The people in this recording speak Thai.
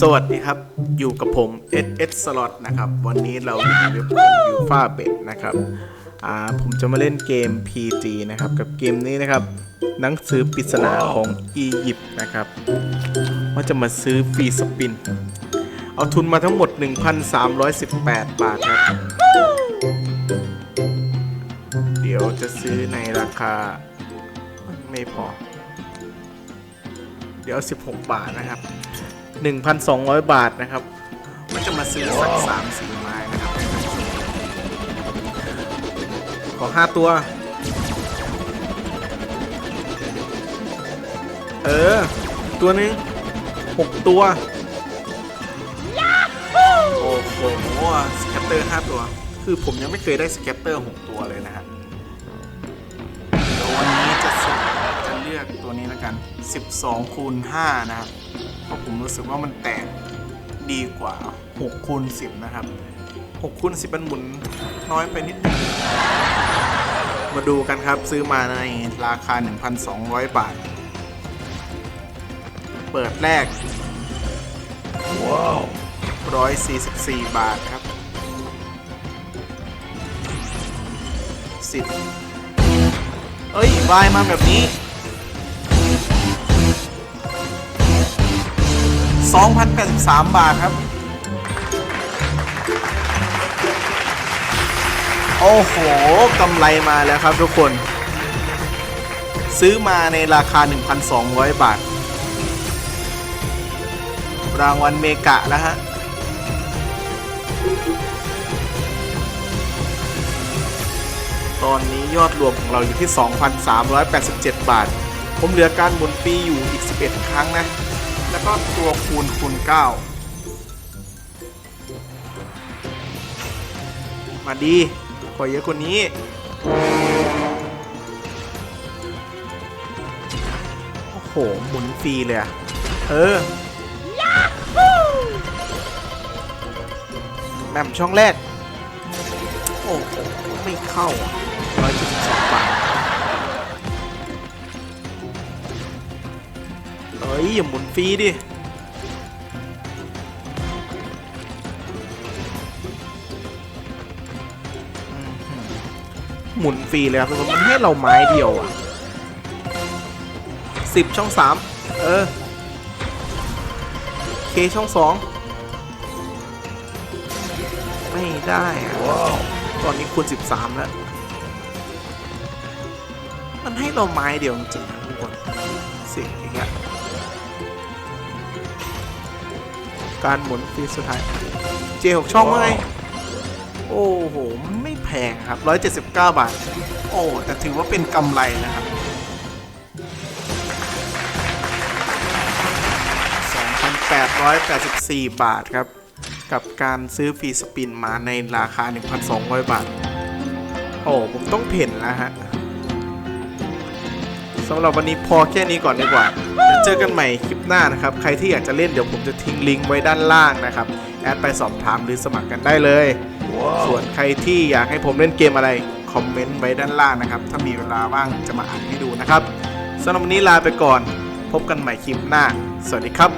สวัสดีครับ อยู่กับผม SS Slot นะครับ วันนี้เราอยู่ในเว็บของยูฟาเบ็ดนะครับอ่าผมจะมาเล่นเกม PG นะครับ กับเกมนี้นะครับ หนังสือปริศนาของอียิปต์นะครับ ว่าจะมาซื้อฟรีสปิน เอาทุนมาทั้งหมด 1,318 บาทครับ เดี๋ยวจะซื้อในราคา ไม่พอ เดี๋ยว 16 บาทนะครับ 1,200 บาทนะครับมันจะมาซื้อสัก3 4ไม้นะครับ ขอ5ตัว เออ ตัวหนึง6ตัว โอ้โหสแคตเตอร์5ตัว คือผมยังไม่เคยได้สแคตเตอร์6ตัวเลยนะฮะ กตัวนี้แล้วกัน 12 คูณ 5 นะครับ เพราะผมรู้สึกว่ามันแตกดีกว่า 6 คูณ 10 นะครับ 6 คูณ 10 มันหมุนน้อยไปนิดนึงมาดูกันครับซื้อมาในราคา 1,200 บาท เปิดแรก ว้าว144 บาทครับ 10 เอ้ยวายมาแบบนี้ 2,083 บาทครับ โอ้โหกำไรมาแล้วครับทุกคน ซื้อมาในราคา 1,200 บาท รางวัลเมกะแล้วฮะตอนนี้ยอดรวมของเราอยู่ที่ 2,387 บาท ผมเหลือการหมุนฟรีอยู่อีก 11 ครั้งนะ แล้วก็ตัวคูณคูณ9มาดี ขอเยอะกว่านี้ โอ้โห หมุนฟรีเลยอะเออแหม่มช่องแรก โอ้โห ไม่เข้าร้อยจุดสอง ยอย่าหมุนฟรีดิหมุนฟรีเลยครับทุกคนมันให้เราไม้เดียวอะสิบช่องสามเออเคช่องสองไม่ได้อะตอนนี้คูณสิบสามแล้ว มันให้เราไม้เดียวจริงๆนะทุกคนสิอย่างเงี้ย การหมุนฟีสุดท้ายเจหกช่องว่าไงโอ้โห ไม่แพงครับ 179 บาท โอ้ แต่ถือว่าเป็นกำไรนะครับ2,884 บาทครับ กับการซื้อฟรีสปินมาในราคา 1,200 บาท โอ้ ผมต้องเพ่นแล้วฮะ สำหรับวันนี้พอแค่นี้ก่อนดีกว่าเดี๋ยวเจอกันใหม่คลิปหน้านะครับ ใครที่อยากจะเล่นเดี๋ยวผมจะทิ้งลิงก์ไว้ด้านล่างนะครับ แอดไปสอบถามหรือสมัครกันได้เลย ส่วนใครที่อยากให้ผมเล่นเกมอะไร คอมเมนต์ไว้ด้านล่างนะครับ ถ้ามีเวลาว่างจะมาอ่านให้ดูนะครับสำหรับวันนี้ลาไปก่อน พบกันใหม่คลิปหน้า สวัสดีครับ